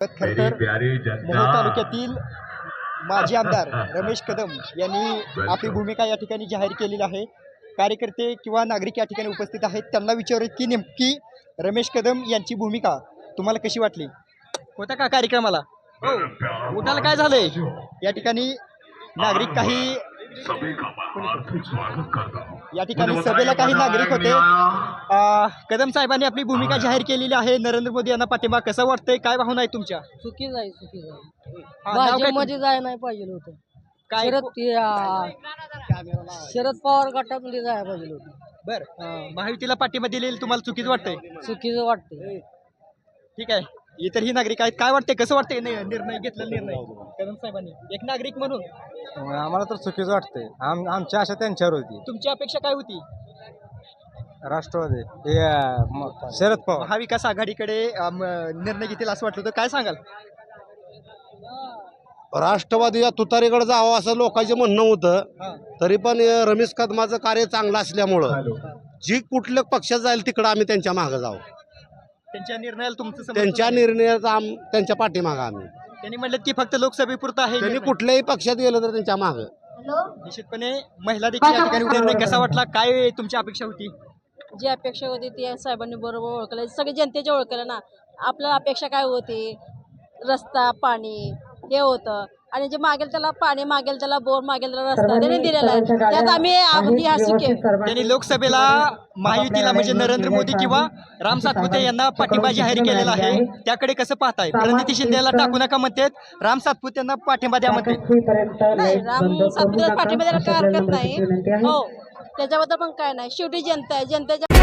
खर तर मोहोळ तालुक्यातील माजी आमदार रमेश कदम यांनी आपली भूमिका या ठिकाणी जाहीर केलेली आहे. कार्यकर्ते किंवा नागरिक या ठिकाणी उपस्थित आहेत. त्यांना विचारू की नेमकी रमेश कदम यांची भूमिका तुम्हाला कशी वाटली? होता का कार्यक्रमाला? हो. उठाला काय झालंय? या ठिकाणी नागरिक काही सभी का मैं हार्दिक स्वागत करता. हूँ या ठिकाणी सभेला काही नागरिक होते. कदम साहेबांनी आपली भूमिका जाहीर केलेली आहे. नरेंद्र मोदी यांना पाठिंबा कसं वाटतंय? काय भावना आहे तुमच्या? चुकीच आहे चुकीच आहे हा, भाजपमध्ये जाय नाही पाहिजे होतं. काय? शरद शरद पवार गटामध्ये जायला पाहिजे होतं. बर. महायुतीला पाठिंबा दिलेली तुम्हाला चुकीच वाटतंय? चुकीचं वाटते ठीक आहे. इतरही नागरिक आहेत. काय वाटतंय? कसं वाटतंय नि- निर्णय घेतला निर्णय? कदम साहेबांनी. एक नागरिक म्हणून. आम्हाला तर चुकीचं वाटतंय. आम आमची आशा त्यांच्यावर होती. तुमची अपेक्षा काय होती? राष्ट्रवादी. हे म- शरद पवार. महाविकास आघाडीकडे अम, निर्णय घेतील असं वाटलं तर काय सांगाल? राष्ट्रवादी या तुतारीकडे जावं असं लोकांचे म्हणणं होतं. हा. तरी पण अं, रमेश कदमाचं कार्य चांगलं असल्यामुळं जी कुठल्या पक्षात जाईल तिकडं आम्ही त्यांच्या मागं जाऊ त्यांच्या निर्णयाला तुमचं समर्थन त्यांच्या आहे. निर्णयाचा आम त्यांच्या पाठीमागं आम्ही. त्यांनी म्हणलं की फक्त लोकसभेपुरतं आहे त्यांनी निर्णय. कुठल्याही पक्षात गेलं तर त्यांच्या मागं. निश्चितपणे महिला देखील या ठिकाणी निर्णय कसा वाटला? काय तुमची अपेक्षा होती? जी अपेक्षा होती ती या साहेबांनी बरोबर ओळखलं. सगळे जनतेच्या ओळखलं ना. आपल्याला अपेक्षा काय होती? रस्ता पाणी हे होतं. आणि जे मागेल त्याला पाणी मागेल त्याला बोर मागेल त्याला रस्ता त्यांनी दिलेला आहे. त्यात आम्ही अगदी हसुके त्यांनी लोकसभेला महायुतीला म्हणजे नरेंद्र मोदी किंवा राम सातपुते यांना पाठिंबा जाहीर केलेला आहे. त्याकडे कसं पाहताय? प्रणिती शिंदेला टाकू नका म्हणतात. राम सातपुते यांना पाठिंबा द्या म्हणते नाही राम सातपुतेला पाठिंबा द्यायला काय हरकत नाही. हो त्याच्याबद्दल पण काय नाही. शेवटी जनता आहे. जनतेच्या